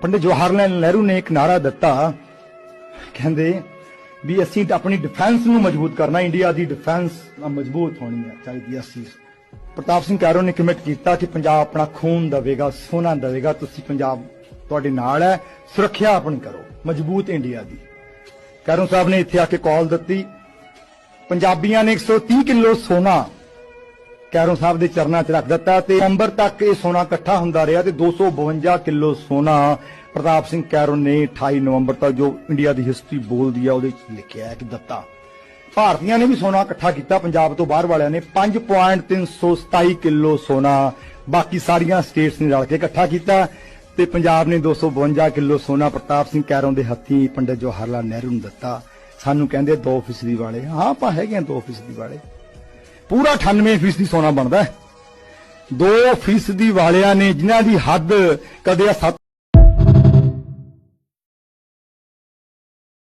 ਪੰਡਿਤ ਜਵਾਹਰ ਲਾਲ ਨਹਿਰੂ ਨੇ ਇੱਕ ਨਾਰਾ ਦਿੱਤਾ, ਕਹਿੰਦੇ ਵੀ ਅਸੀਂ ਆਪਣੀ ਡਿਫੈਂਸ ਨੂੰ ਮਜ਼ਬੂਤ ਕਰਨਾ, ਇੰਡੀਆ ਦੀ ਡਿਫੈਂਸ ਮਜ਼ਬੂਤ ਹੋਣੀ ਹੈ, ਚਾਹੀਦੀ ਹੈ ਅਸੀਂ। ਪ੍ਰਤਾਪ ਸਿੰਘ ਕੈਰੋ ਨੇ ਕਮਿਟ ਕੀਤਾ ਕਿ ਪੰਜਾਬ ਆਪਣਾ ਖੂਨ ਦੇਵੇਗਾ, ਸੋਨਾ ਦੇਵੇਗਾ, ਤੁਸੀਂ ਪੰਜਾਬ ਤੁਹਾਡੇ ਨਾਲ ਹੈ, ਸੁਰੱਖਿਆ ਆਪਣੀ ਕਰੋ, ਮਜ਼ਬੂਤ ਇੰਡੀਆ ਦੀ। ਕੈਰੋ ਸਾਹਿਬ ਨੇ ਇੱਥੇ ਆ ਕੇ ਕਾਲ ਦਿੱਤੀ, ਪੰਜਾਬੀਆਂ ਨੇ 130 ਕਿਲੋ ਸੋਨਾ ਕੈਰੋ ਸਾਹਿਬ ਦੇ ਚਰਨਾਂ 'ਚ ਰੱਖ ਦਿੱਤਾ ਤੇ ਨਵੰਬਰ ਤੱਕ ਇਹ ਸੋਨਾ ਇਕੱਠਾ ਹੁੰਦਾ ਰਿਹਾ ਤੇ 252 ਕਿਲੋ ਸੋਨਾ ਪ੍ਰਤਾਪ ਸਿੰਘ ਕੈਰੋ ਨੇ 28 ਨਵੰਬਰ ਤੱਕ ਜੋ ਇੰਡੀਆ ਦੀ ਹਿਸਟਰੀ ਬੋਲਦੀ ਆ, ਉਹਦੇ 'ਚ ਲਿਖਿਆ ਹੈ ਕਿ ਦਿੱਤਾ। ਭਾਰਤੀਆਂ ਨੇ ਵੀ ਸੋਨਾ ਇਕੱਠਾ ਕੀਤਾ, ਪੰਜਾਬ ਤੋਂ ਬਾਹਰ ਵਾਲਿਆਂ ਨੇ 5.327 ਕਿਲੋ ਸੋਨਾ, ਬਾਕੀ ਸਾਰੀਆਂ ਸਟੇਟਸ ਨੇ ਰਲ ਕੇ ਇਕੱਠਾ ਕੀਤਾ ਤੇ ਪੰਜਾਬ ਨੇ 252 ਕਿਲੋ ਸੋਨਾ ਪ੍ਰਤਾਪ ਸਿੰਘ ਕੈਰੋਂ ਦੇ ਹੱਥੀ ਪੰਡਿਤ ਜਵਾਹਰ ਲਾਲ ਨਹਿਰੂ ਨੂੰ ਦਿੱਤਾ। ਸਾਨੂੰ ਕਹਿੰਦੇ 2% ਵਾਲੇ, ਹਾਂ, ਆਪਾਂ ਹੈਗੇ ਆ 2% ਵਾਲੇ। ਪੂਰਾ 98% ਸੋਨਾ ਬਣਦਾ ਹੈ। 2% ਵਾਲਿਆਂ ਨੇ ਜਿਨ੍ਹਾਂ ਦੀ ਹੱਦ ਕਦੇ 7